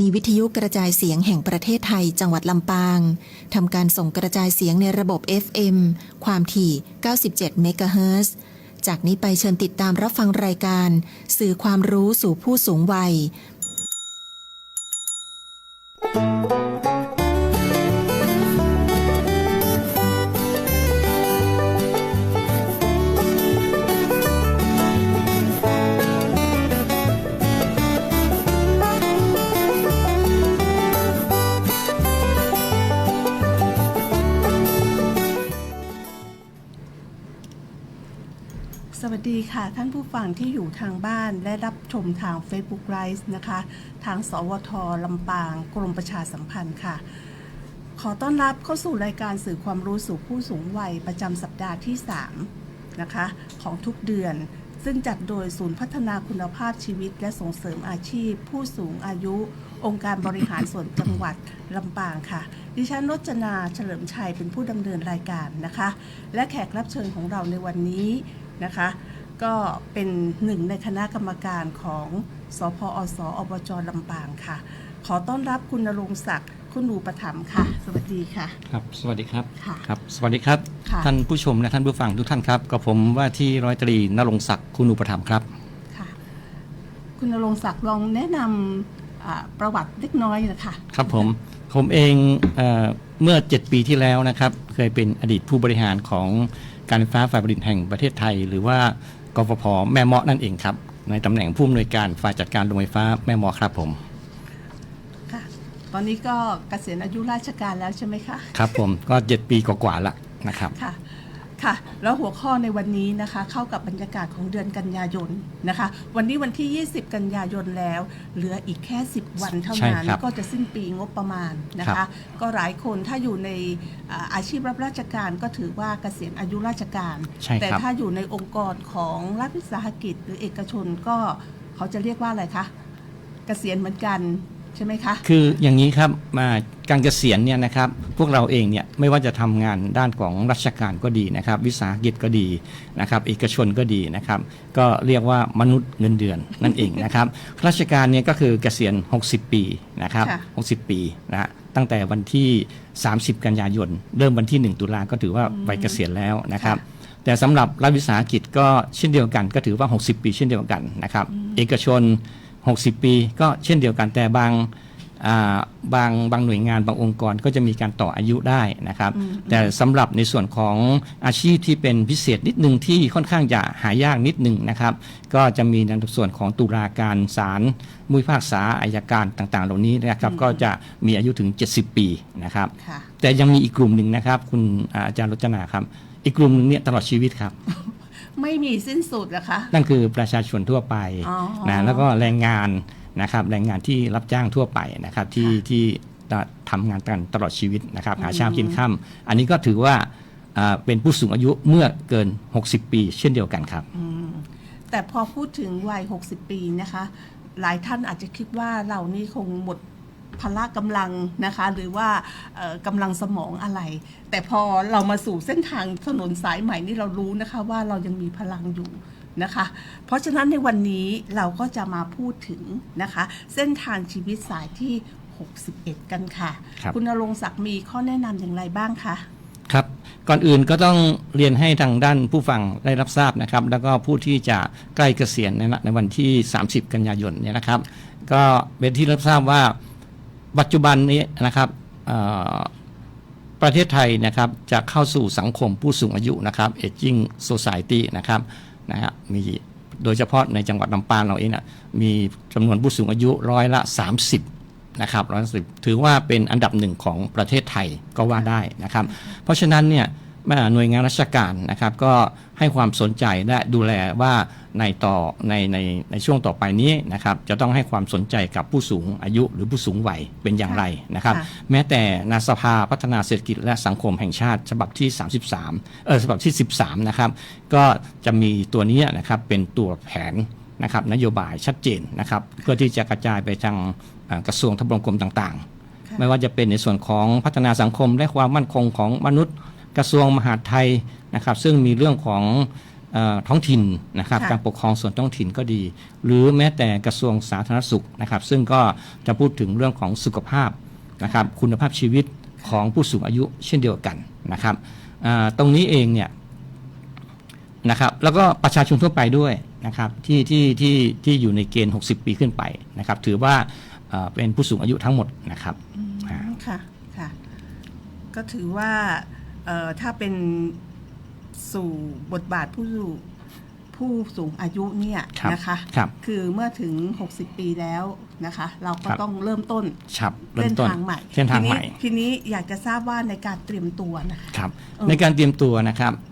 นีวิทยุกระจายเสียงแห่งประเทศไทยจังหวัดลำปางทำการส่งกระจายเสียงในระบบ FM ความถี่ 97 เมกะเฮิรตซ์จากนี้ไปเชิญติดตามรับฟังรายการ สื่อความรู้สู่ผู้สูงวัย ค่ะท่านผู้ฟังที่อยู่ทางบ้านและรับชมทาง Facebook Live นะคะ ทางสวทลำปางกรมประชาสัมพันธ์ค่ะ ขอต้อนรับเข้าสู่รายการสื่อความรู้สู่ผู้สูงวัยประจำสัปดาห์ที่ 3 นะคะ ของทุกเดือน ซึ่งจัดโดยศูนย์พัฒนาคุณภาพชีวิต และส่งเสริมอาชีพ ผู้สูงอายุ องค์การบริหารส่วนจังหวัดลำปางค่ะ ดิฉันรจนาเฉลิมชัยเป็นผู้ดำเนินรายการนะคะ และแขกรับเชิญของเราในวันนี้นะคะ ก็เป็นหนึ่งในคณะกรรมการของสพอสอบจลำปางค่ะ ขอต้อนรับคุณนรงค์ศักดิ์คุณหนูประถมค่ะ สวัสดีค่ะ ครับสวัสดีครับค่ะ ครับ สวัสดีครับ ค่ะ ท่านผู้ชมและท่านผู้ฟังทุกท่านครับกับผมว่าที่ร้อยตรีนรงค์ศักดิ์คุณอุปถัมภ์ครับ ค่ะ คุณนรงค์ศักดิ์ลองแนะนำอ่าประวัติเล็กน้อยนะคะครับผมผมเองเอ่อเมื่อ 7 ปีที่แล้วนะครับ เคยเป็นอดีตผู้บริหารของการไฟฟ้าฝ่ายผลิตแห่งประเทศไทย หรือว่า กฟผแม่เมาะนั่นเองครับ ในตำแหน่งผู้อำนวยการฝ่ายจัดการโรงไฟฟ้าแม่เมาะครับผมค่ะ ตอนนี้ก็เกษียณอายุราชการแล้วใช่ไหมคะ ครับผมก็ 7 ปีกว่าๆละนะครับค่ะ ค่ะ แล้วหัวข้อในวันนี้นะคะ เข้ากับบรรยากาศของเดือนกันยายนนะคะ วันนี้วันที่ 20 กันยายนแล้ว เหลืออีกแค่ 10 วันเท่านั้น ใช่ครับก็จะสิ้นปีงบประมาณนะครัคะ บ ก็หลายคนถ้าอยู่ในอ่าอาชีพรับราชการก็ถือว่าเกษียณอายุราชการ ใช่แต่ครับถ้าอยู่ในองค์กรของรัฐวิสาหกิจหรือเอกชนก็เขาจะเรียกว่าอะไรคะ เกษียณเหมือนกัน ใช่ไหมคะ คืออย่างนี้ครับมาการเกษียณเนี่ยนะครับพวกเราเองเนี่ยไม่ว่าจะทำงานด้านของราชการก็ดีนะครับ วิสาหกิจก็ดีนะครับ เอกชนก็ดีนะครับ ก็เรียกว่ามนุษย์เงินเดือนนั่นเองนะครับ ราชการเนี่ยก็คือเกษียณ 60 ปีนะครับค่ะ60 ปีนะฮะตั้งแต่วันที่ 30 กันยายน เริ่มวันที่ 1 ตุลาก็ถือว่าวัยเกษียณแล้วนะครับแต่สำหรับรัฐวิสาหกิจก็เช่นเดียวกันก็ถือว่า 60 ปีเช่นเดียวกันนะครับ เอกชน 60 ปี ก็เช่นเดียวกันแต่บางอ่าบางบางหน่วยงานบางองค์กรก็จะมีการต่ออายุได้นะครับ แต่สำหรับในส่วนของอาชีพที่เป็นพิเศษนิดนึงที่ค่อนข้างจะหายากนิดนึงนะครับ ก็จะมีในส่วนของตุลาการศาลมุยภาคษาอายการต่างๆ เหล่านี้นะครับ ก็จะมีอายุถึง 70 ปีนะครับค่ะแต่ยังมีอีกกลุ่มหนึ่งนะครับ คุณอาอาจารย์รจนาครับ อีกกลุ่มหนึงเนี่ยตลอดชีวิตครับ ไม่มีสิ้นสุดนะคะ นั่นคือประชาชนทั่วไปอ๋อนะแล้วก็แรงงานนะครับแรงงานที่รับจ้างทั่วไปนะครับที่ค่ะที่ทำงานกันตลอดชีวิตนะครับหาเช้ากินค่ำอันนี้ก็ถือว่าอ่าเป็นผู้สูงอายุเมื่อเกิน 60 ปี เช่นเดียวกันครับแต่พอพูดถึงวัย 60 ปีนะคะ หลายท่านอาจจะคิดว่าเรานี่คงหมด พละกำลังนะคะ หรือว่าเอ่อกำลังสมองอะไร แต่พอเรามาสู่เส้นทางถนนสายใหม่นี่เรารู้นะคะว่าเรายังมีพลังอยู่นะคะ เพราะฉะนั้นในวันนี้เราก็จะมาพูดถึงนะคะ เส้นทางชีวิตสายที่ 61 กันค่ะครับณนรงค์ศักดิ์มีข้อแนะนำอย่างไรบ้างคะครับก่อนอื่นก็ต้องเรียนให้ทางด้านผู้ฟังได้รับทราบนะครับ แล้วก็ผู้ที่จะใกล้เกษียณในในวันที่ 30 กันยายนเนี่ยนะครับ ก็เป็นที่รับทราบว่า ปัจจุบันนี้นะครับประเทศไทยนะครับจะเข้าสู่สังคมผู้สูงอายุนะครับ aging society นะครับนะฮะมีโดยเฉพาะในจังหวัดลำปางเราเองนะมีจำนวนผู้สูงอายุร้อยละ 30นะครับร้อยสิบถือว่าเป็นอันดับหนึ่งของประเทศไทยก็ว่าได้นะครับ เพราะฉะนั้นเนี่ย หน่วยงานราชการนะครับก็ให้ความสนใจและดูแลว่าในต่อในในในช่วงต่อไปนี้นะครับจะต้องให้ความสนใจกับผู้สูงอายุหรือผู้สูงวัยเป็นอย่างไรนะครับค่ะแม้แต่นาสภาพัฒนาเศรษฐกิจและสังคมแห่งชาติ ฉบับที่ 33เออฉบับที่ 13นะครับก็จะมีตัวนี้นะครับเป็นตัวแผนนะครับนโยบายชัดเจนนะครับเพื่อที่จะกระจายไปทางเอ่อกระทรวงทบวงกรมต่างๆค่ะไม่ว่าจะเป็นในส่วนของพัฒนาสังคมและความมั่นคงของมนุษย์ กระทรวงมหาดไทยนะครับ ซึ่งมีเรื่องของเอ่อท้องถิ่นนะครับค่ะการปกครองส่วนท้องถิ่นก็ดี หรือแม้แต่กระทรวงสาธารณสุขนะครับ ซึ่งก็จะพูดถึงเรื่องของสุขภาพนะครับ คุณภาพชีวิตของผู้สูงอายุเช่นเดียวกันนะครับอ่าตรงนี้เองเนี่ยนะครับแล้วก็ประชาชนทั่วไปด้วยนะครับที่ที่ที่ที่อยู่ในเกณฑ์ 60 ปีขึ้นไปนะครับ ถือว่าเอ่อเป็นผู้สูงอายุทั้งหมดนะครับอ่าค่ะค่ะก็ถือว่า เอ่อถ้าเป็นสู่บทบาทผู้ผู้สูงอายุเนี่ยครับนะคะครับคือเมื่อถึง 60 ปีแล้วนะคะ เราก็ครับ ต้องเริ่มต้นครับเริ่เส้มนต้น ทางใหม่เส้นทางทีใหม่ทีนี้อยากจะทราบว่าในการเตรียมตัวนะคะ ครับเออในการเตรียมตัวนะครับเอ่อ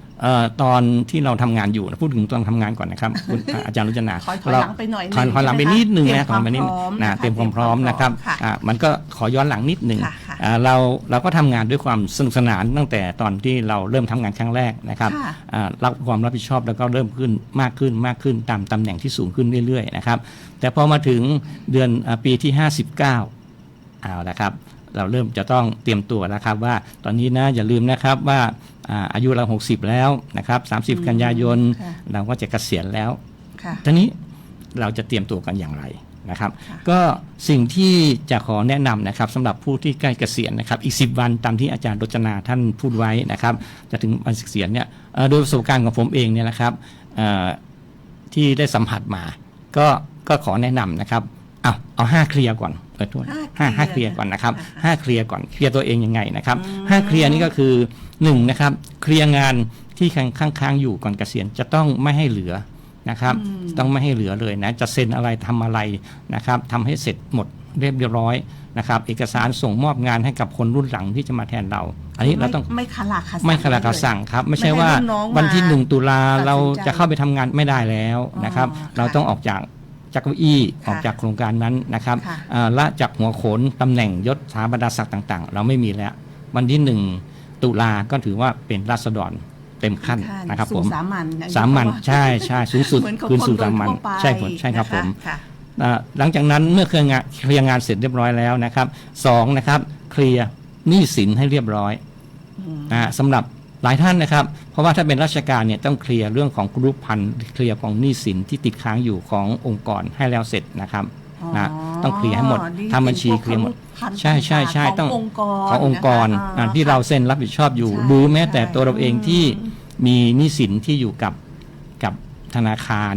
ตอนที่เราทำงานอยู่นะพูดถึงตอนทำงานก่อนนะครับคุณอาจารย์รุจนาถอยถอยหลังไปหน่อยถอยถอยหลังไปนิดนึงนะเตรียมถอยหลังไปนิดความพร้อมนะนะคะเตรียมความพร้อมนะครับค่ะอ่ามันก็ขอย้อนหลังนิดนึงค่ะค่ะอ่าเราเราก็ทำงานด้วยความสนุกสนานตั้งแต่ตอนที่เราเริ่มทำงานครั้งแรกนะครับค่ะอ่ารับความรับผิดชอบแล้วก็เริ่มขึ้นมากขึ้นมากขึ้นตามตำแหน่งที่สูงขึ้นเรื่อยๆนะครับแต่พอมาถึงเดือนอาปีที่ 59เอาละครับ เราเริ่มจะต้องเตรียมตัวแล้วครับว่าตอนนี้นะอย่าลืมนะครับว่าอ่าอายุเรา 60 แล้วนะครับ30 กันยายนค่ะเราก็จะเกษียณแล้วค่ะทีนี้เราจะเตรียมตัวกันอย่างไรนะครับค่ะก็สิ่งที่จะขอแนะนำนะครับสำหรับผู้ที่ใกล้เกษียณนะครับ อีก 10 วันตามที่อาจารย์รจนาท่านพูดไว้นะครับ จะถึงวันเกษียณเนี่ยเอ่อโดยประสบการณ์ของผมเองเนี่ยนะครับเอ่อที่ได้สัมผัสมา ก็ก็ขอแนะนำนะครับเอาเอาห้าเคลียร์ก่อน เออโทษห้าห้าเคลียร์ห้าเคลียร์ก่อนนะครับอ่าฮะห้าเคลียร์ก่อนเคลียร์ตัวเองยังไงนะครับห้าเคลียร์นี่ก็คือหนึ่งนะครับเคลียร์งานที่ค้างค้างๆอยู่ก่อนเกษียณจะต้องไม่ให้เหลือนะครับ ต้องไม่ให้เหลือเลยนะจะเซ็นอะไรทำอะไรนะครับทำให้เสร็จหมดเรียบร้อยนะครับเอกสารส่งมอบงานให้กับคนรุ่นหลังที่จะมาแทนเรา อันนี้เราต้องไม่คาราคาซังไม่ขลาดกระสั่งครับ ไม่ใช่ไม่ให้ว่ารุ่นน้องมาวันที่หนึ่งตุลาตัดสินใจเราจะเข้าไปทำงานไม่ได้แล้วนะครับอ๋อเราต้องออกจาก จากเก้าอี้ค่ะออกจากโครงการนั้นนะครับค่ะอ่าละจากหัวโขนตำแหน่งยศสถาบรรดาศักดิ์ต่างๆ เราไม่มีแล้ว วันที่หนึ่งตุลาก็ถือว่าเป็นราษฎรเต็มขั้นนะครับสู่ผมสามัญอย่างที่สามัญเขาว่าใช่ใช่สูงสุดเหมือนกับคืนคนสู่โดสายมัญทั่วไปใช่ผมใช่ครับนะะผมค่ะอ่าหลังจากนั้นเมื่อเคลียร์งานเคลียร์งานเสร็จเรียบร้อยแล้วนะครับสองนะครับเคลียร์หนี้สินให้เรียบร้อยนะฮะสำหรับ หลายท่านนะครับ เพราะว่าถ้าเป็นราชการเนี่ยต้องเคลียร์เรื่องของกรุ๊ปพันธุ์เคลียร์ของหนี้สินที่ติดค้างอยู่ขององค์กรให้แล้วเสร็จนะครับนะต้องเคลียร์ให้หมดนี่ทำบัญชีป็นพวกเคลียร์หมดพันธุ์ใช่ใช่ใช่ของต้ององค์กรขององค์กรนะคะอ่าที่เราเซ็นรับผิดชอบอยู่ใช่หรือแม้แต่ใช่ตัวเราเองที่อืมมีหนี้สินที่อยู่กับกับธนาคาร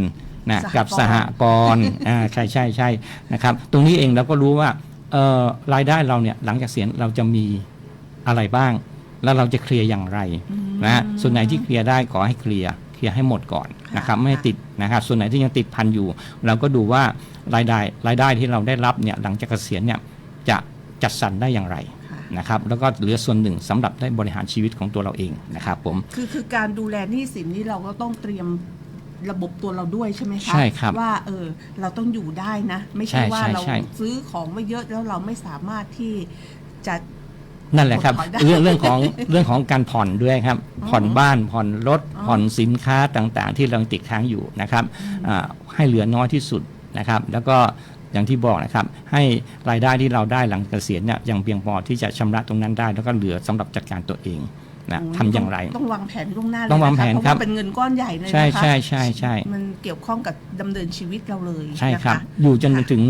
นะสหกรณ์กับสหกรณ์อ่าใช่ใช่ใช่นะครับ ตรงนี้เองเราก็รู้ว่าเอ่อรายได้เราเนี่ยหลังจากเสียณเราจะมีอะไรบ้าง แล้วเราจะเคลียร์อย่างไรนะส่วนไหนที่เคลียร์ได้ขอให้เคลียร์เคลียร์ให้หมดก่อนนะครับไม่ให้ติดนะครับส่วนไหนที่ยังติดพันอยู่ เราก็ดูว่ารายได้รายได้ที่เราได้รับเนี่ยหลังจากเกษียณเนี่ยจะจัดสรรได้อย่างไรค่ะนะครับแล้วก็เหลือส่วนหนึ่งสำหรับได้บริหารชีวิตของตัวเราเองนะครับผมคือคือการดูแลหนี้สินนี่เราก็ต้องเตรียมระบบตัวเราด้วยใช่ไหมคะใช่ครับว่าเออเราต้องอยู่ได้นะ ไม่ใช่ใช่ว่าใช่เราใช่ซื้อของมาเยอะแล้วเราไม่สามารถที่จะ นั่นแหละครับผ่อนได้เรื่องเรื่องของเรื่องของการผ่อนด้วยครับ ผ่อนบ้านผ่อนรถผ่อนสินค้าต่างๆ ที่เราติดค้างอยู่นะครับอ่าให้เหลือน้อยที่สุดนะครับ แล้วก็อย่างที่บอกนะครับ ให้รายได้ที่เราได้หลังเกษียณเนี่ยยังเพียงพอที่จะชำระตรงนั้นได้ แล้วก็เหลือสำหรับจัดการตัวเอง นะโอ้ทำอย่างไร ต้องวางแผนล่วงหน้าเลยต้องวางะะแผนเพราะครับว่าเป็นเงินก้อนใหญ่เลยนะคะใช่ใช่ใช่ใช่มันเกี่ยวข้องกับดำเนินชีวิตเราเลยใช่ครับ นะะ อยู่จนค่ะถึง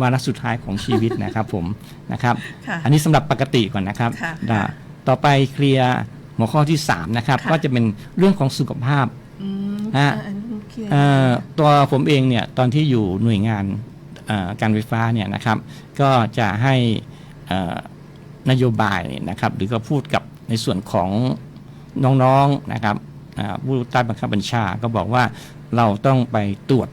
วาระสุดท้ายของชีวิตนะครับผมนะครับ ค่ะอันนี้สำหรับปกติก่อนนะครับค่ะอ่าต่อไปเคลียร์หัวข้อที่3นะครับค่ะ ก็จะเป็นเรื่องของสุขภาพ อืมฮะ อันนี้เคลียร์ เอ่อตัวผมเองเนี่ยตอนที่อยู่หน่วยงานเอ่อการไฟฟ้าเนี่ยนะครับ ก็จะให้เอ่อนโยบายนะครับ หรือก็พูดกับ ในส่วนของน้องๆนะครับอ่าผู้ใต้บังคับบัญชาก็บอกว่าเราต้องไปตรวจ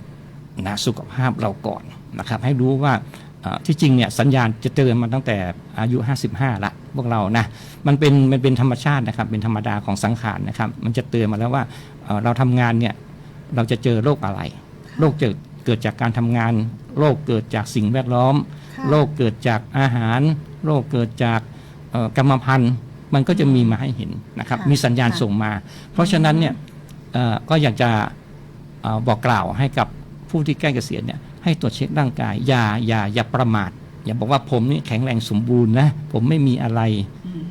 นะสุขภาพเราก่อนนะครับ ให้รู้ว่าเอ่อที่จริงเนี่ยสัญญาณจะเตือนมาตั้งแต่อายุ 55 ละพวกเรานะมันเป็นมันเป็นธรรมชาตินะครับ เป็นธรรมดาของสังขารนะครับ มันจะเตือนมาแล้วว่าเอ่อเราทำงานเนี่ยเราจะเจอโรคอะไรโรคเกิดเกิดจากการทำงานโรคเกิดจากสิ่งแวดล้อมค่ะโรคเกิดจากอาหารโรคเกิดจากเอ่อกรรมพันธุ์ มันก็จะมีมาให้เห็นนะครับค่ะมีสัญญาณค่ะส่งมา เพราะฉะนั้นเนี่ยเอ่อก็อยากจะเอ่อบอกกล่าวให้กับผู้ที่ใกล้เกษียณเนี่ยให้ตรวจเช็คร่างกาย อย่าอย่าอย่าประมาทอย่าบอกว่าผมนี่แข็งแรงสมบูรณ์นะผมไม่มีอะไรอืม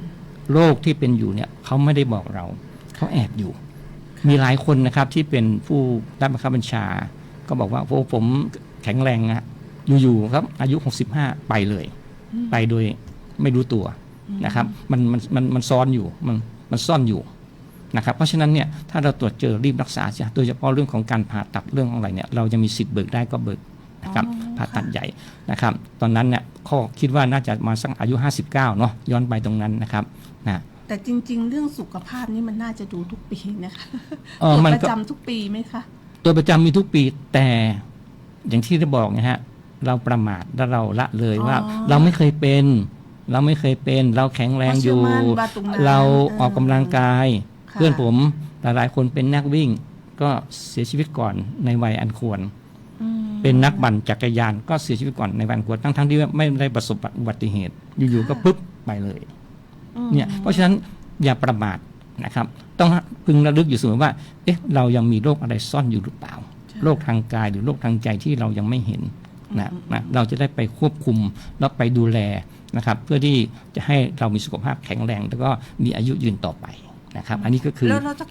โรคที่เป็นอยู่เนี่ยเขาไม่ได้บอกเราเขาแอบอยู่ มีหลายคนนะครับที่เป็นผู้รับบังคับบัญชา ก็บอกว่าโอ้ผมแข็งแรงอะอยู่ๆครับ อายุ 65 ไปเลย ไปโดยไม่รู้ตัว นะครับมันมันมันมันซ้อนอยู่มันมันซ่อนอยู่นะครับเพราะฉะนั้นเนี่ยถ้าเราตรวจเจอรีบรักษาเสียโดยเฉพาะเรื่องของการผ่าตัดเรื่องของอะไรเนี่ยเราจะมีสิทธิ์เบิกได้ก็เบิกนะครับอ๋อผ่าตัดค่ะใหญ่นะครับตอนนั้นเนี่ยข้อคิดว่าน่าจะมาสักอายุ 59เนาะย้อนไปตรงนั้นนะครับนะแต่จริง ๆ เรื่องสุขภาพนี่มันน่าจะดูทุกปีนะคะเออตรวจมันประก็จำทุกปีไหมคะตัวประจำมีทุกปีแต่อย่างที่ได้บอกนะฮะเราประมาทและเราละเลยว่าอ๋อเราไม่เคยเป็น เราไม่เคยเป็น เราแข็งแรงอยู่ เพราะเชื่อมั่นว่าตรงนั้นเราเออออกกำลังกาย ค่ะ เพื่อนผมหลายๆคนเป็นนักวิ่ง ก็เสียชีวิตก่อนในวัยอันควร อืมเป็นนักปั่นจักรยานก็เสียชีวิตก่อนในวัยอันควรทั้งๆที่ไม่ได้ประสบอุบัติเหตุ อยู่ๆก็ปุ๊บไปเลย อืมเนี่ยเพราะฉะนั้นอย่าประมาทนะครับ ต้องพึงระลึกอยู่เสมอว่า เอ๊ะ เรายังมีโรคอะไรซ่อนอยู่หรือเปล่า โรคทางกายหรือโรคทางใจที่เรายังไม่เห็นนะนะเราจะได้ไปควบคุมแล้วไปดูแล นะครับเพื่อที่จะให้เรามีสุขภาพแข็งแรง แล้วก็มีอายุยืนต่อไปนะครับ อันนี้ก็คือแล้วเราจะ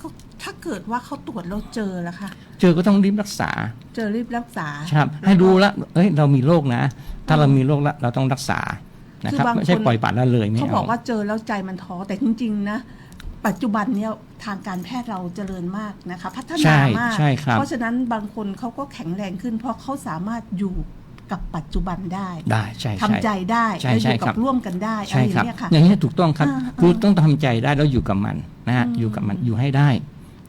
ถ้าเกิดว่าเขาตรวจแล้วเจอแล้วคะเจอก็ต้องรีบรักษา เจอรีบรักษาครับ ให้รู้ละเอ้ยเรามีโรคนะ ถ้าเรามีโรคละเราต้องรักษานะครับคือบางไม่ใช่คนปล่อยปละละเลยไม่เขาเอาบอกว่าเจอแล้วใจมันท้อแต่จริง ๆ นะปัจจุบันเนี่ยทางการแพทย์เราเจริญมากนะคะ พัฒใช่นามากใช่ครับเพราะฉะนั้นบางคนเขาก็แข็งแรงขึ้น เพราะเขาสามารถอยู่ กับปัจจุบันได้ได้ใช่ทำใช่ใจได้ใช่และอใช่ยู่กัครับบร่วมกันได้อะไรใช่อย่าครับงเงี้ยค่ะอย่างนี้ถูกต้องครับอ่าคือต้องทำใจได้แล้วอยู่กับมันนะฮะอยู่กับมันอยู่ให้ได้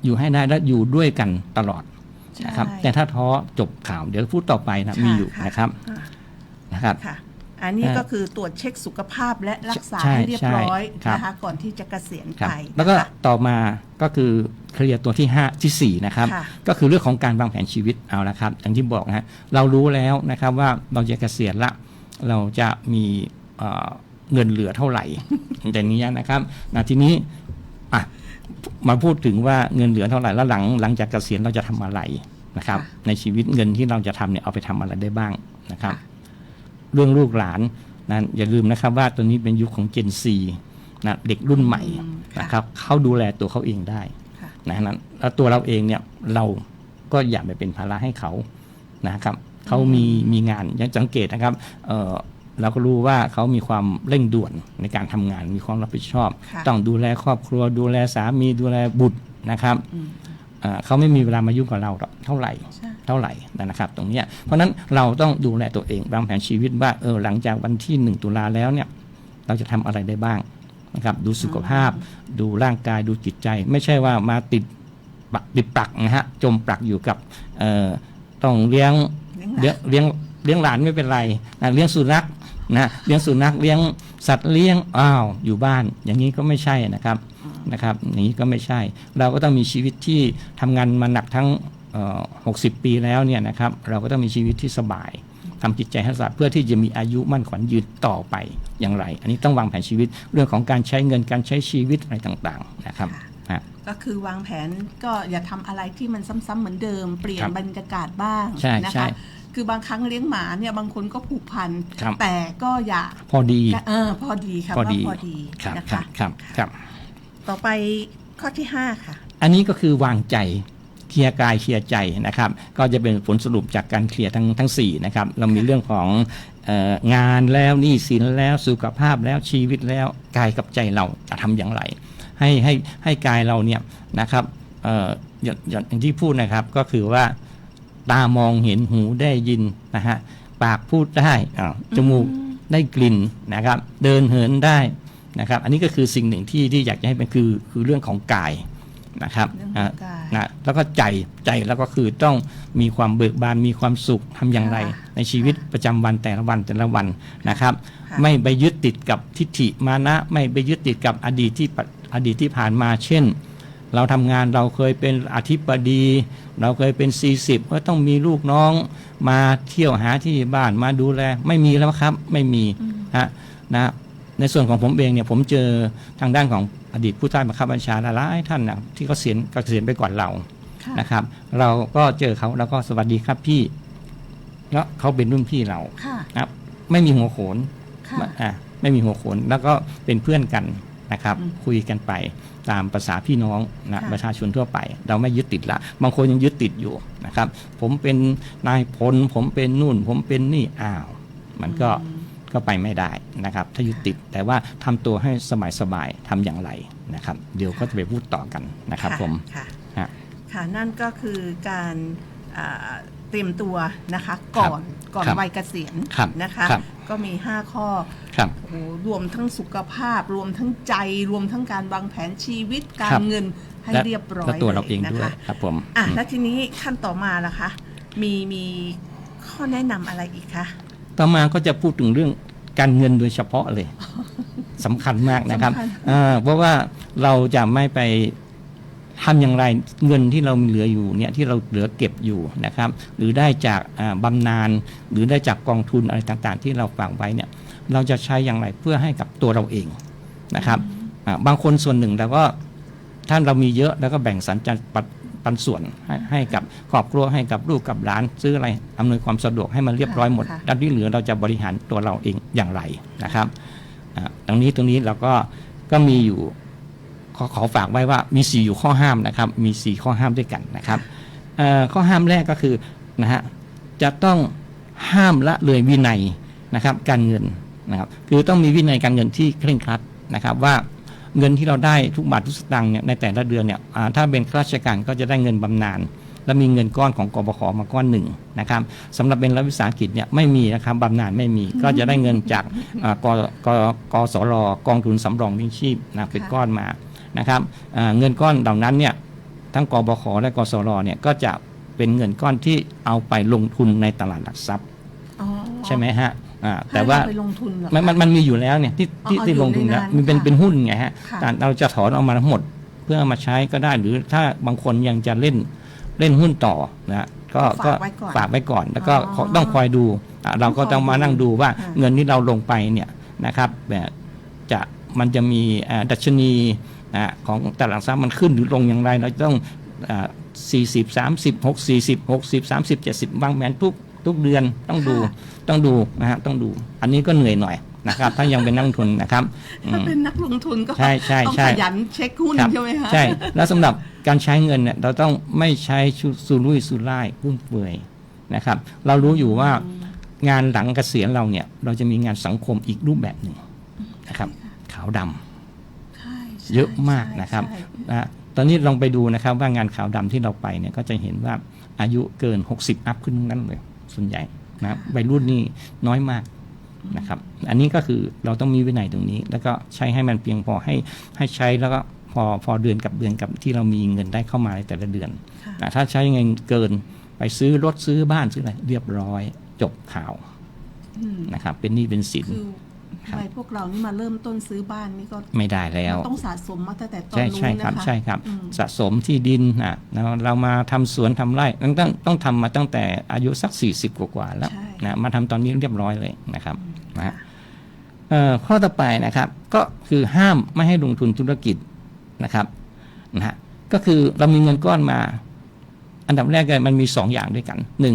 อยู่ให้ได้แล้วอยู่ด้วยกันตลอดนะครับใช่แต่ถ้าท้อจบข่าวเดี๋ยวพูดต่อไปนะค่ะมีอยู่ค่ะนะครับอ่านะครับค่ะ อันนี้เอ่อก็คือตรวจเช็คสุขภาพและรักษาใช่ให้เรียบร้อยใช่ครับนะคะก่อนที่จะเกษียณครับไปแล้วก็นะคะต่อมาก็คือเคลียร์ตัวที่ 5 ทีสี่4 นะครับค่ะก็คือเรื่องของการวางแผนชีวิตเอาละครับ อย่างที่บอกนะฮะเรารู้แล้วนะครับว่าเราจะเกษียณละเราจะมีเอ่อเงินเหลือเท่าไหร่อย่างนี้นะครับนะทีนี้อะมาพูดถึงว่าเงินเหลือเท่าไหร่แล้วหลังหลังจากเกษียณเราจะทำอะไรนะครับค่ะในชีวิตเงินที่เราจะทำเนี่ยเอาไปทำอะไรได้บ้างนะครับค่ะ เรื่องลูกหลานนะอย่าลืมนะครับว่าตัวนี้เป็นยุคของ Gen Z นะเด็กรุ่นใหม่อืมค่ะนะครับเขาดูแลตัวเขาเองได้ค่ะนะนั้นแล้วตัวเราเองเนี่ยเราก็อย่าไปเป็นภาระให้เขานะครับเขามีมีงานอย่างสังเกตนะครับเอ่อเราก็รู้ว่าเขามีความเร่งด่วนในการทำงานมีความรับผิดชอบค่ะต้องดูแลครอบครัว ดูแลสามีดูแลบุตรนะครับอืมเอ่อเขาไม่มีเวลามายุ่งกับเราหรอกเท่าไหร่ใช่ เท่าไหร่นะครับ ตรงเนี้ยเพราะฉะนั้นเราต้องดูแลตัวเองวางแผนชีวิตว่าเออหลังจากวันที่หนึ่งตุลาแล้วเนี่ยเราจะทำอะไรได้บ้างนะครับดูสุขภาพ ดูร่างกายดูจิตใจ ไม่ใช่ว่ามาติดปักติดปลักนะฮะจมปลักอยู่กับเอ่อต้องเลี้ยงเลี้ยงหลานเลี้ยงเลี้ยงเลี้ยงหลานไม่เป็นไรนะเลี้ยงสุนัขนะเลี้ยงสุนัขเลี้ยงสัตว์เลี้ยงอ้าวอยู่บ้าน อย่างนี้ก็ไม่ใช่นะครับนะครับอย่างนี้ก็ไม่ใช่ เราก็ต้องมีชีวิตที่ทำงานมาหนักทั้งเอ่อ 60 ปีแล้วเนี่ยนะครับเราก็ต้องมีชีวิตที่สบายทำจิตใจให้สะอาดเพื่อที่จะมีอายุมั่นขวัญยืนต่อไปอย่างไร อันนี้ต้องวางแผนชีวิตเรื่องของการใช้เงินการใช้ชีวิตอะไรต่างๆนะครับฮะก็คือวางแผนก็อย่าทำอะไรที่มันซ้ำๆเหมือนเดิม เปลี่ยนครับบรรยากาศบ้างใช่นะใช่คะคือบางครั้งเลี้ยงหมาเนี่ยบางคนก็ผูกพันครับแต่ก็อย่าพอดีเออพอดีค่ะพอดีว่าพอดีครับนะครัคะบครับครับ ต่อไปข้อที่ 5 ค่ะ อันนี้ก็คือวางใจ เคลียร์กายเคลียร์ใจนะครับ ก็จะเป็นผลสรุปจากการเคลียร์ทั้งทั้งสี่นะครับเรามีเรื่องของเอองานแล้วหนี้สินแล้วสุขภาพแล้วชีวิตแล้วกายกับใจเราจะทำอย่างไร ให้ให้ให้กายเราเนี่ยนะครับเอ่ออย่างอย่างอย่างที่พูดนะครับก็คือว่าตามองเห็นหูได้ยินนะฮะปากพูดได้อ่าจมูกได้กลิ่นนะครับ เดินเหินได้นะครับ อันนี้ก็คือสิ่งหนึ่งที่ที่อยากจะให้เป็นคือคือเรื่องของกาย นะครับเรื่องของอะกายนะแล้วก็ใจใจแล้วก็คือต้องมีความเบิกบานมีความสุขทำอย่างไรค่ะในชีวิตประจำวันแต่ละวันแต่ละวันนะครับค่ะไม่ไปยึดติดกับทิฏฐิมานะ ไม่ไปยึดติดกับอดีตที่ปะอดีตที่ผ่านมาเช่น เราทำงานเราเคยเป็นอธิบดี เราเคยเป็น 40 ก็ต้องมีลูกน้องมาเที่ยวหาที่บ้านมาดูแล ไม่มีแล้วครับไม่มีฮะนะในส่วนของผมเองเนี่ยผมเจอทางด้านของ อดีตผู้ใต้บังคับบัญชาหลายๆท่านนะที่เขาเสียณเกษียณไปก่อนเราค่ะนะครับ เราก็เจอเขาแล้วก็สวัสดีครับพี่ แล้วเขาเป็นรุ่นพี่เราค่ะนะครับ ไม่มีหัวโขนค่ะอะไม่มีหัวโขนแล้วก็เป็นเพื่อนกันนะครับ คุยกันไปตามภาษาพี่น้องนะค่ะประชาชนทั่วไป เราไม่ยึดติดละ บางคนยังยึดติดอยู่นะครับ ผมเป็นนายพลผมเป็นนู่น ผมเป็นนี่อ้าว มันก็ ก็ไปไม่ได้นะครับ ถ้ายึดติดแต่ว่าทำตัวให้สบายๆทำอย่างไรนะครับ เดี๋ยวก็จะไปพูดต่อกันนะครับค่ะผมค่ะฮะค่ะนั่นก็คือการอ่าเตรียมตัวนะคะก่อนก่อนครับวัยเกษียณครับนะคะครับก็มี 5 ข้อครับโอ้โหรวมทั้งสุขภาพ รวมทั้งใจรวมทั้งการวางแผนชีวิตกาครัรบเงินให้และเรียบร้อยและตัวเราเองลนะด้วยคะครับผมอะอืมแล้วทีนี้ขั้นต่อมาล่ะคะมีมีข้อแนะนำอะไรอีกคะ ต่อมาก็จะพูดถึงเรื่องการเงินโดยเฉพาะเลยสำคัญมากนะครับสำคัญอ่าเพราะว่าเราจะไม่ไปทำอย่างไรเงินที่เรามีเหลืออยู่เนี่ยที่เราเหลือเก็บอยู่นะครับ หรือได้จากอ่าบำนาญหรือได้จากกองทุนอะไรต่างๆ ที่เราฝากไว้เนี่ย เราจะใช้อย่างไรเพื่อให้กับตัวเราเองนะครับอ่าบางคนส่วนหนึ่งเราก็ท่านเรามีเยอะแล้วก็แบ่งสรรจัด ปันปันส่วนให้ให้กับครอบครัวให้กับลูกกับหลานซื้ออะไรอำนวยความสะดวกให้มันเรียบร้อยหมดค่ะ ด้านที่เหลือเราจะบริหารตัวเราเองอย่างไรนะครับอ่าตรงนี้ตรงนี้เราก็ก็มีอยู่ ขอขอฝากไว้ว่ามีสี่อยู่ข้อห้ามนะครับ มีสี่ข้อห้ามด้วยกันนะครับเอ่อข้อห้ามแรกก็คือนะฮะจะต้องห้ามละเลยวินัยนะครับ การเงินนะครับ คือต้องมีวินัยการเงินที่เคร่งครัดนะครับว่า เงินที่เราได้ทุกบาททุกสตางค์เนี่ยในแต่ละเดือนเนี่ยอ่าถ้าเป็นข้าราชการก็จะได้เงินบำนาญและมีเงินก้อนของกบขมาก้อนหนึ่งนะครับสำหรับเป็นรัฐวิสาหกิจเนี่ยไม่มีนะครับบำนาญไม่มีก็จะได้เงินจากอ่ากกกสรกองทุนสำรองเลี้ยงชีพนะเป็นก้อนมานะครับอ่าเงินก้อนเหล่านั้นเนี่ยทั้งกบขและกสรเนี่ยก็จะเป็นเงินก้อนที่เอาไปลงทุนในตลาดหลักทรัพย์อ๋อใช่ไหมฮะ อ่าให้แต่ว่าเรไปลงทุนเหรอมันมันคะมันมีอยู่แล้วเนี่ยที่ที่อ๋อที่อยู่ลงทุนแล้วในนั้นมันเป็นค่ะเป็นหุ้นไงฮะค่ะ แต่เราจะถอนออกมาทั้งหมดเพื่อเอามาใช้ก็ได้ หรือถ้าบางคนยังจะเล่นเล่นหุ้นต่อนะก็ก็ฝากไว้ก่อนฝากไว้ก่อน แล้วก็อ๋อต้องคอยดูอะเราก็ต้องมานั่งดูว่าค่ะ เงินที่เราลงไปเนี่ยนะครับแบบจะมันจะมีอ่าดัชนีอ่าของตลาดหลักทรัพย์มันขึ้นหรือลงอย่างไร เราต้องสี่สิบสามสิบหกสี่สิบหกสิบสามสิบเจ็ดสิบบางแมนทุก ทุกเดือนต้องดูค่ะ ต้องดูนะฮะต้องดู อันนี้ก็เหนื่อยหน่อยนะครับ ถ้ายังเป็นนักลงทุนนะครับอืถ้าม เป็นนักลงทุนก็ใช่ใช่ต้องใช่ ขยันเช็คหุ้นครับใช่ไหมคะ ใช่แล้วสำหรับการใช้เงินเนี่ยเราต้องไม่ใช้ชุดสุรุ่ยสุร่ายฟุ่มเฟือยนะครับ เรารู้อยู่ว่างานหลังเกษียณเราเนี่ย เราจะมีงานสังคมอีกรูปแบบหนึ่งนะครับ ขาวดำ ใช่ใช่เยอะมากใช่นะครับใช่นะตอนนี้ลองไปดูนะครับว่างานขาวดำที่เราไปเนี่ยก็จะเห็นว่าอายุเกิน 60 อัพขึ้นทั้งนั้นเลย ส่วนใหญ่นะวัยรุ่นนี่น้อยมากนะครับ อันนี้ก็คือเราต้องมีวินัยตรงนี้ แล้วก็ใช้ให้มันเพียงพอให้ให้ใช้แล้วก็พอพอเดือนกับเดือนกับที่เรามีเงินได้เข้ามาในแต่ละเดือนค่ะนะถ้าใช้เงินเกินไปซื้อรถซื้อบ้านซื้ออะไรเรียบร้อยจบข่าวอืมนะครับเป็นหนี้เป็นสิน คือครับวัยพวกเรานี่มาเริ่มต้นซื้อบ้านนี่ก็ไม่ได้แล้ว ต้องสะสมมาตั้งแต่ตอนใช่นู้นใช่นะคะครับใช่ครับอืมสะสมที่ดินนะเราเรามาทำสวนทำไร่ต้องต้องต้องทำมาตั้งแต่อายุสัก 40 กว่าๆแล้วใช่นะมาทำตอนนี้เรียบร้อยเลยนะครับนะฮะเอ่อข้อต่อไปนะครับก็คือห้ามไม่ให้ลงทุนธุรกิจนะครับนะฮะก็คือเรามีเงินก้อนมา อันดับแรกเลยมันมี 2 อย่างด้วยกันหนึ่ง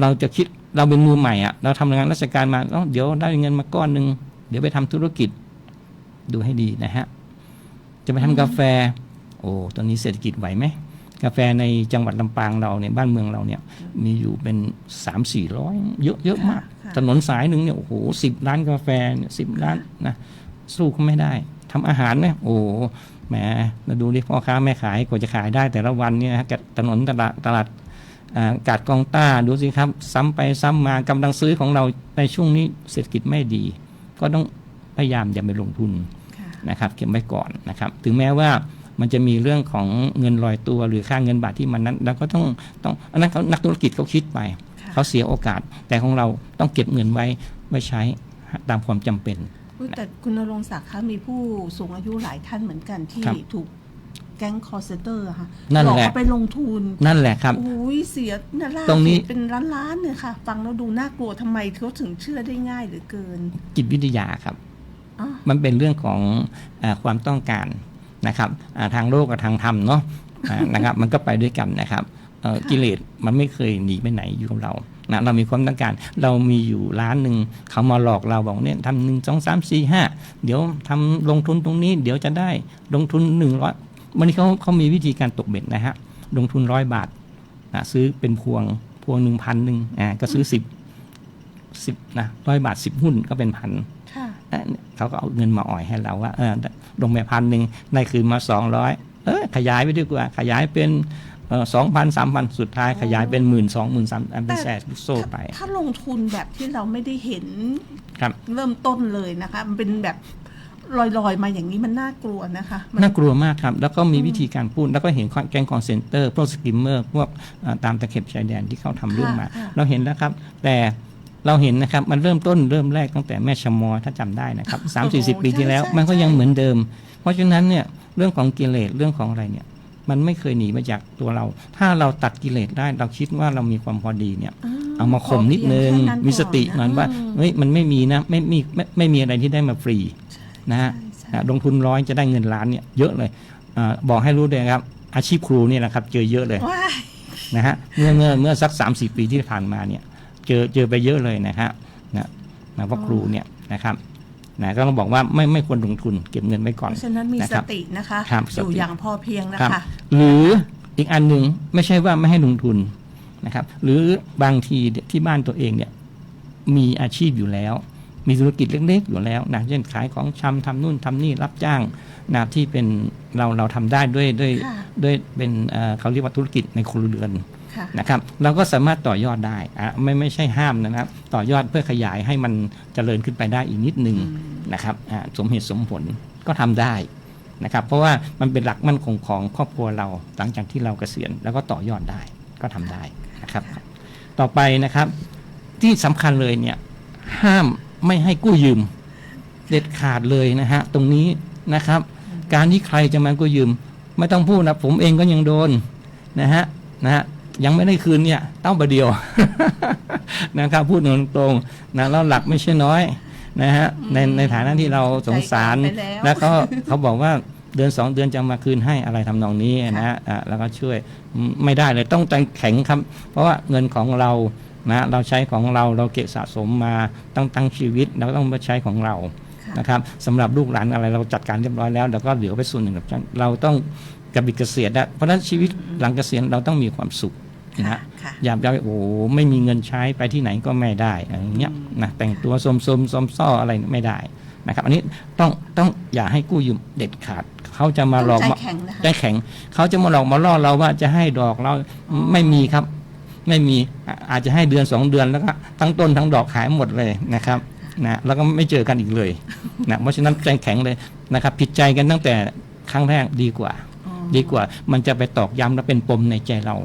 เราจะคิดเราเป็นมือใหม่อะเราทำงานราชการมาเอ้าเดี๋ยวได้เงินมาก้อนหนึ่ง เดี๋ยวไปทำธุรกิจดูให้ดีนะฮะ จะไปทำกาแฟ โอ้ตอนนี้เศรษฐกิจไหวไหม กาแฟในจังหวัดลำปางเราเนี่ยบ้านเมืองเราเนี่ยมีอยู่เป็นสามสี่ร้อยเยอะเยอะมากค่ะถนนสายหนึ่งเนี่ยโอ้โหสิบร้านกาแฟเนี่ยสิบร้านนะสู้เขาไม่ได้ทำอาหารเนี่ยโอ้โหแหมมาดูดิพ่อค้าแม่ขายกว่าจะขายได้แต่ละวันเนี่ยนะกับถนนตลาดตลาดอ่ากาดกองต้าดูสิครับ ซ้ำไปซ้ำมากำลังซื้อของเราในช่วงนี้เศรษฐกิจไม่ดี ก็ต้องพยายามอย่าไปลงทุนค่ะนะครับเก็บไว้ก่อนนะครับถึงแม้ว่ามันจะมีเรื่องของเงินลอยตัวหรือค่าเงินบาทที่มันนั้นเราก็ต้องต้องอันนั้นเขานักธุรกิจเขาคิดไปค่ะเขาเสียโอกาส แต่ของเราต้องเก็บเงินไว้ไว้ใช้ตามความจำเป็นอุ๊ยแต่คุณนรงศักดิ์คะมีผู้สูงอายุหลายท่านเหมือนกันที่ครับถูก แก๊งคอร์เซเตอร์ค่ะนั่นหลอกแหละเอาไปลงทุนนั่นแหละครับโอ้ยเสียน่าล่าตรงนี้ สุดเป็นล้านล้านๆเนี่ยค่ะ ฟังแล้วดูน่ากลัวทำไมเขาถึงเชื่อได้ง่ายเหลือเกินจิตวิทยาครับ อ๋อมันเป็นเรื่องของอาความต้องการนะครับอ่าทางโลกกับทางธรรมเนาะอ่า นะครับ มันก็ไปด้วยกันนะครับเอ่อกิเลสมันไม่เคยหนีไปไหนอยู่กับเรานะเรามีความต้องการ เรามีอยู่ร้านหนึ่งเขามาหลอกเราบอกเนี่ยทำหนึ่งสองสามสี่ห้าเดี๋ยวทำลงทุนตรงนี้ เดี๋ยวจะได้ลงทุนหนึ่งร้อย วันนี้เขาเขามีวิธีการตกเบ็ดนะฮะลงทุนร้อยบาทนะซื้อเป็นพวงพวงหนึ่งพันหนึ่งอ่าก็ซื้อสิบสิบนะร้อยบาทสิบหุ้นก็เป็นพันค่ะอะเขาก็เอาเงินมาอ่อยให้เราว่าเออลงไปพันหนึ่งได้คืนมาสองร้อยเออขยายไปดีกว่า ขยายเป็นสองพันสามพันสุดท้ายขยายเป็นหมื่นสองหมื่นสามเป็นแสนโซ่ไป ถ้าถ้าลงทุนแบบที่เราไม่ได้เห็นครับเริ่มต้นเลยนะคะมันเป็นแบบ ลอยๆ มาอย่างนี้มันน่ากลัวนะคะมัน่ากลัวมากครับ แล้วก็มีวิธีการพูด แล้วก็เห็นแก๊งคอนเซนเตอร์พวกสกิมเมอร์พวกเอ่อตามตะเข็บชายแดนที่เขาทำเรื่องมาค่ะเราเห็นแล้วครับ แต่เราเห็นนะครับ มันเริ่มต้นเริ่มแรกตั้งแต่แม่ชะมอถ้าจำได้นะครับสามสี่สิบปีที่แล้ว มันก็ยังเหมือนเดิม เพราะฉะนั้นเนี่ยเรื่องของกิเลสเรื่องของอะไรเนี่ยมันไม่เคยหนีมาจากตัวเรา ถ้าเราตัดกิเลสได้ เราคิดว่าเรามีความพอดีเนี่ย เอามาข่มนิดนึงพอเพียแค่มีสติก่เหมือนว่าอืมเฮ้ย มันไม่มีนะ ไม่มี ไม่ไม่มีอะไรที่ได้มาฟรี นะฮะใช่นะลงทุนร้อยจะได้เงินล้านเนี่ยเยอะเลยอาบอกให้รู้เลยครับ อาชีพครูเนี่ยนะครับ เจอเยอะเลยว้ายนะฮะเมื่อเมื่อเมื่อสัก3ามสี่ปีที่ผ่านมาเนี่ย เจอเจอไปเยอะเลยนะฮะนะนะเพราะครูเนี่ยนะครับนะก็ต้องบอกว่าไม่ไม่ควรลงทุนเก็บเงินไว้ก่อนเพราะฉะนั้นมีนะสครับตินะคะครับอยู่สติอย่างพอเพียงนะครับคะหรืออีกอันหนึ่งไม่ใช่ว่าไม่ให้ลงทุนนะครับ หรือบางทีที่บ้านตัวเองเนี่ยมีอาชีพอยู่แล้ว มีธุรกิจเล็กๆ อยู่แล้วนะเช่นขายของชำทำนู่นทำนี่รับจ้างนะที่เป็นเราเราทำได้ด้วยด้วยค่ะด้วยเป็นเอ่อเขาเรียกว่าธุรกิจในครัวเรือนค่ะนะครับ เราก็สามารถต่อยอดได้อะไม่ไม่ใช่ห้ามนะครับ ต่อยอดเพื่อขยายให้มันเจริญขึ้นไปได้อีกนิดนึงนะครับอ่าสมเหตุสมผลก็ทำได้นะครับ เพราะว่ามันเป็นหลักมั่นคงของครอบครัวเราหลังจากที่เราเกษียณแล้วก็ต่อยอดได้ก็ทำได้นะครับ ต่อไปนะครับที่สำคัญเลยเนี่ยห้าม ไม่ให้กู้ยืม เด็ดขาดเลยนะฮะตรงนี้นะครับ การที่ใครจะมากู้ยืม ไม่ต้องพูดนะผมเองก็ยังโดนนะฮะนะฮะยังไม่ได้คืนเนี่ยเต้าบะเดียวนะครับพูดตรงๆนะแล้วหลักไม่ใช่น้อยนะฮะในในฐานะที่เราสงสารใจอ่อนไปแล้วแล้วก็เขาบอกว่าเดือนสองเดือนจะมาคืนให้อะไรทำนองนี้นะฮะอะแล้วก็ช่วยอืมไม่ได้เลยต้องใจแข็งครับ เพราะว่าเงินของเรา นะเราใช้ของเราเราเก็บสะสมมาตั้งตั้งชีวิตเราก็ต้องมาใช้ของเราค่ะนะครับสำหรับลูกหลานอะไรเราจัดการเรียบร้อยแล้วแล้วก็เหลือไปส่วนหนึ่งกับฉันเราต้องกระบิดเกษียณนะเพราะฉะนั้นชีวิตหลังเกษียณเราต้องมีความสุขนะฮะค่ะอย่าไปโอ้โหไม่มีเงินใช้ไปที่ไหนก็ไม่ได้อะไรอย่างเงี้ยนะแต่งตัวสมสมสมซ้ออะไรไม่ได้นะครับ อันนี้ต้องต้องอย่าให้กู้ยืมเด็ดขาดเขาจะมาหลอกต้องใจมาแข็งนะคะใจแข็งเขาจะมาหลอกมาล่อเราว่าจะให้ดอกเราไม่มีครับ ไม่มีอะอาจจะให้เดือนสองเดือนแล้วก็ทั้งต้นทั้งดอกขายหมดเลยนะครับนะแล้วก็ไม่เจอกันอีกเลยนะเพราะฉะนั้นใจแข็งเลยนะครับ ผิดใจกันตั้งแต่ครั้งแรกดีกว่าอ๋อดีกว่ามันจะไปตอกย้ำและเป็นปมในใจเรา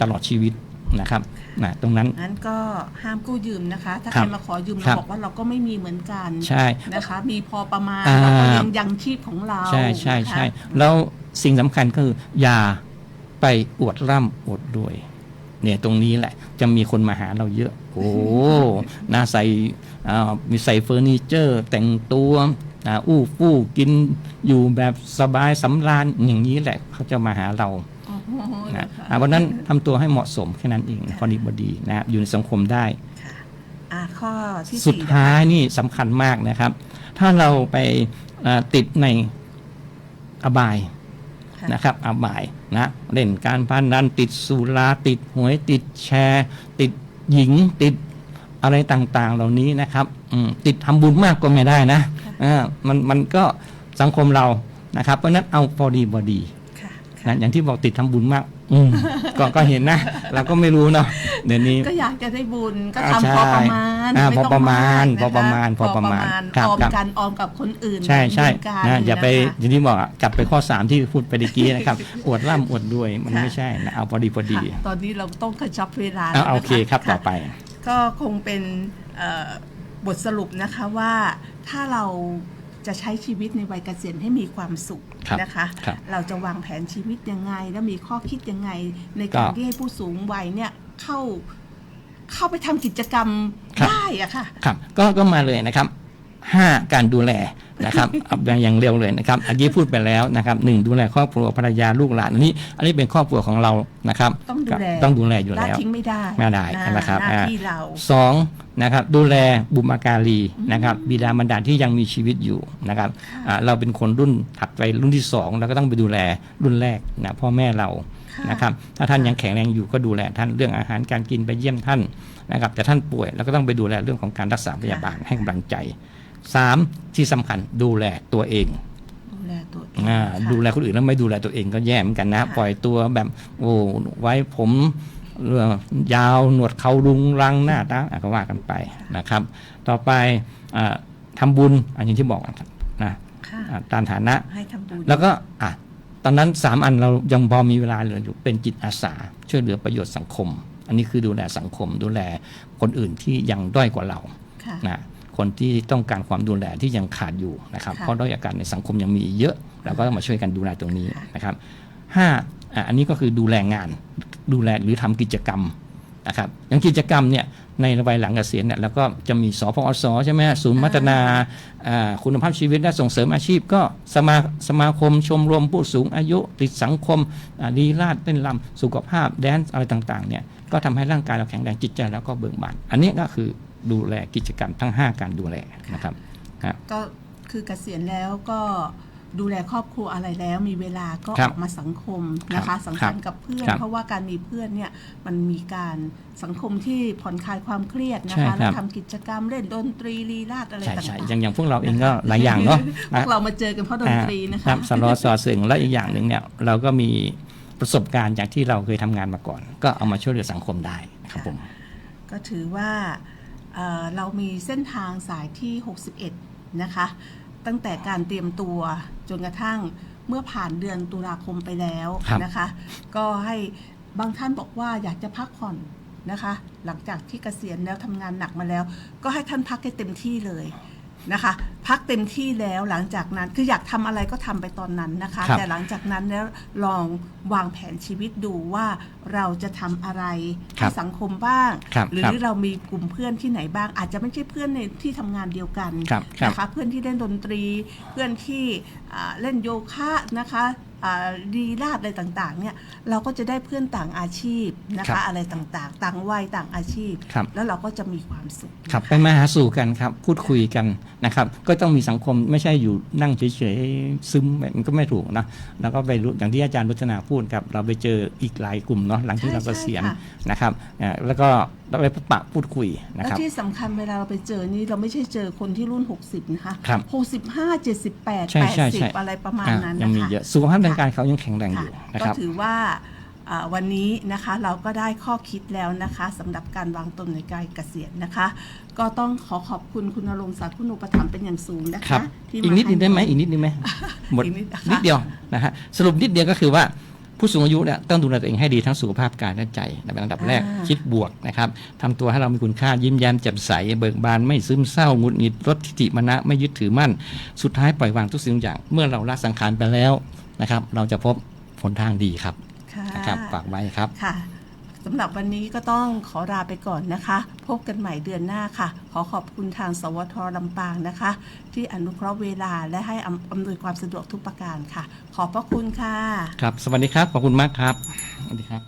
ตลอดชีวิตนะครับนะตรงนั้นงั้นก็ห้ามกู้ยืมนะคะ ถ้าครัใครบมาขอยืมครัเราบบอกว่าเราก็ไม่มีเหมือนกันใช่นะคะ มีพอประมาณอ่าเราก็เลี้ยงยังชีพของเราใช่ใช่นะคะใช่แล้วสิ่งสำคัญก็คืออย่าไปอวดร่ำอวดรวย เนี่ยตรงนี้แหละจะมีคนมาหาเราเยอะโอ้น่าใส่อ่ามีใส่เฟอร์นิเจอร์ แต่งตัวอ่าอู้ฟู่กินอยู่แบบสบายสำราญอย่างนี้แหละเขาจะมาหาเราโอ้โหนะนะคะอ่าเพราะฉะนั้นทำตัวให้เหมาะสมแค่นั้นเองพอดีบดีนะครับอยู่ในสังคมได้ค่ะอ่าข้อที่สุดสี่ท้ายนะคะนี่สำคัญมากนะครับ ถ้าเราไปอ่าติดในอบายค่ะนะครับอบาย นะเล่นการพนันติดสุราติดหวยติดแชร์ ติดหญิงติดอะไรต่างๆ เหล่านี้นะครับอืมติดทำบุญมากก็ไม่ได้นะอ่ามันมันก็สังคมเรานะครับ เพราะฉะนั้นเอาพอดีบอดีค่ะนะอย่างที่บอกติดทำบุญมาก อืมก็ก็เห็นนะ เราก็ไม่รู้เนาะเดี๋ยวนี้ ก็อยากจะได้บุญก็อ่าทำพอประมาณใช่อ่าไม่ต้งพอประมาณกนคพอประมาณพอประมาณครับออมครับ กันออมกับคนอื่นใช่ใช่เหมือนกันนะอย่าไปนะคะ อย่างที่บอกอะกลับไปข้อสามที่พูดไปเมื่อกี้นะครับ อวดร่ำอวดรวยมันค่ะ ไม่ใช่นะเอาพอดีพอดีค่ะตอนนี้เราต้องกระชับเวลาเอาแล้วนะะโอเคครับต่อไป ก็คงเป็นเอ่อบทสรุปนะคะว่าถ้าเรา จะใช้ชีวิตในวัยเกษียณให้มีความสุขครับนะคะครับเราจะวางแผนชีวิตยังไง และมีข้อคิดยังไง ในก็การที่ให้ผู้สูงวัยเนี่ยเข้าเข้าไปทำกิจกรรมครับได้อะค่ะครับก็ก็มาเลยนะครับ ห้าการดูแลนะครับเอาอย่างเร็วเลยนะครับอันนี้พูดไปแล้วนะครับหนึ่งดูแลครอบครัวภรรยาลูกหลานอันนี้ อันนี้เป็นครอบครัวของเรานะครับต้องดูแลต้องดูแลอยู่ละแล้วทิ้งไม่ได้ไม่ได้นะนะครับหน้าอ่าที่เราสองนะครับดูแลบุปการีนะครับบิดามารดาที่ยังมีชีวิตอยู่นะครับอ่าเราเป็นคนรุ่นถัดไปรุ่นที่สองเราก็ต้องไปดูแลรุ่นแรกนะพ่อแม่เราค่ะนะครับถ้าท่านยังแข็งแรงอยู่ก็ดูแลท่านเรื่องอาหารการกินไปเยี่ยมท่านนะครับแต่ท่านป่วยเราก็ต้องไปดูแลเรื่องของการรักษาพยาบาลให้กำลังใจ สามที่สำคัญดูแลตัวเองดูแลตัวเองอ่าค่ะ ดูแลคนอื่นแล้วไม่ดูแลตัวเองก็แย่เหมือนกันนะ ค่ะ ปล่อยตัวแบบโอ้ไว้ผมเรื่องยาวหนวดเขารุงรังหน้าตาอะก็ว่ากันไปนะครับ ต่อไปอ่าทำบุญอันนี้ที่บอกนะค่ะ อ่าตามฐานะ ให้ทำบุญแล้วก็อะตอนนั้นสามอันเรายังพอมีเวลาเหลืออยู่เป็นจิตอาสา ช่วยเหลือประโยชน์สังคม อันนี้คือดูแลสังคม ดูแลคนอื่นที่ยังด้อยกว่าเราค่ะ นะ คนที่ต้องการความดูแลที่ยังขาดอยู่นะครับค่ะเพราะด้อยโอกาสในสังคมยังมีอีกเยอะ เราก็ต้องมาช่วยกันดูแลตรงนี้ค่ะนะครับห้าอะอันนี้ก็คือดูแลงานดูแลหรือทำกิจกรรมนะครับอย่างกิจกรรมเนี่ยในวัยหลังเกษียณเนี่ยแล้วก็จะมีสพอสใช่ไหมฮะศูนย์พัฒนาอ่าคุณภาพชีวิตและส่งเสริมอาชีพ ก็สมาสมาคมชมรมผู้สูงอายุ ติดสังคมอ่าดีลาดเต้นรำสุขภาพแดนซ์อะไรต่างๆเนี่ยก็ทำให้ร่างกายเราแข็งแรงจิตใจแล้วก็เบิกบาน อันนี้ก็คือ ดูแลกิจกรรมทั้ง 5 การดูแลนะครับฮะก็คือเกษียณแล้วก็ดูแลครอบครัวอะไรแล้วมีเวลาก็ครัอบอกมาสังคมนะครัคะบสังสรรค์กับเพื่อนครับเพราะว่าการมีเพื่อนเนี่ยมันมีการสังคมที่ผ่อนคลายความเครียดนะใช่ครัคะบแล้วทำกิจกรรมเล่นดนตรีลีลาดอะไรใช่ต่างใช่ๆอย่างอย่างพวกเราเองก็หลายอย่างเนาะพวกเรามาเจอกันเพราะดนตรีนะครัคะบสารสอสึงและอีกอย่างหนึ่งเนี่ยเราก็มีประสบการณ์จากที่เราเคยทำงานมาก่อน ก็เอามาช่วยเหลือสังคมได้ครับผมก็ถือว่า เอ่อเรามีเส้นทางสายที่ 61 นะคะ ตั้งแต่การเตรียมตัวจนกระทั่งเมื่อผ่านเดือนตุลาคมไปแล้วครับนะคะ ก็ให้บางท่านบอกว่าอยากจะพักผ่อนนะคะ หลังจากที่เกษียณแล้วทำงานหนักมาแล้ว ก็ให้ท่านพักให้เต็มที่เลย นะคะ พักเต็มที่แล้วหลังจากนั้นคืออยากทำอะไรก็ทำไปตอนนั้นนะคะ ครับ แต่หลังจากนั้นแล้วลองวางแผนชีวิตดูว่าเราจะทำอะไรครัให้บสังคมบ้าง ครับหรืครัอบเรามีกลุ่มเพื่อนที่ไหนบ้าง อาจจะไม่ใช่เพื่อนในที่ทำงานเดียวกันครับครับนะคะเพื่อนที่เล่นดนตรี เพื่อนที่อ่าเล่นโยคะนะคะอ่า ดีลาดอะไรต่างๆเนี่ยเราก็จะได้เพื่อนต่างอาชีพนะครัคะบ อะไรต่างๆ ต่างวัยต่างอาชีพ ครับ แล้วเราก็จะมีความสุข ครับไปมาหาสู่กันครับ พูดคุยกันนะครับ ก็ต้องมีสังคมไม่ใช่อยู่นั่งเฉยๆซึมแบบมันก็ไม่ถูกนะแล้วก็ไปรู้อย่างที่อาจารย์รุจนาพูดครับ เราไปเจออีกหลายกลุ่มเนาะหลังที่ใช่เราเกษียณใช่ค่ะ นะครับอ่าแล้วก็ เราไปพบปะพูดคุยนะและครับ ที่สำคัญเวลาเราไปเจอนี่เราไม่ใช่เจอคนที่รุ่น 60 นะคะครับ65 78ใช่ใช่ใช่80อะไรประมาณอ่านั้นยังนะคะมีเยอะสุขภาพทางกายเขายังแข็งแรงอยู่ค่ะนะก็ครับถือว่าอ่าวันนี้นะคะเราก็ได้ข้อคิดแล้วนะคะสำหรับการวางตนในการเกษียณนะคะ ก็ต้องขอขอบคุณคุณนรงค์ศักดิ์คุณอุปถัมภ์เป็นอย่างสูงนะครัคะบ ที่อีกนิดนึงได้ไหมให้ อีกนิดนึงไหมหมดอีกนิดนะคะ นิดเดียวนะฮะสรุปนิดเดียวก็คือว่า ผู้สูงอายุเนี่ยต้องดูแลตัวเองให้ดีทั้งสุขภาพกายและใจเป็นอันดับแรกอ่าคิดบวกนะครับทำตัวให้เรามีคุณค่ายิ้มแย้มแจ่มใสเบิกบานไม่ซึมเศร้าหงุดหงิดลดทิฏฐิมานะไม่ยึดถือมั่น สุดท้ายปล่อยวางทุกสิ่งทุกอย่างเมื่อเราละสังขารไปแล้วนะครับ เราจะพบผลทางดีครับค่ะนะครับฝากไว้ครับค่ะ สำหรับวันนี้ก็ต้องขอลาไปก่อนนะคะ พบกันใหม่เดือนหน้าค่ะ ขอขอบคุณทางสวทลำปางนะคะ ที่อนุเคราะห์เวลาและให้อำนวยความสะดวกทุกประการค่ะ ขอบพระคุณค่ะ ครับ สวัสดีครับ ขอบคุณมากครับ สวัสดีครับ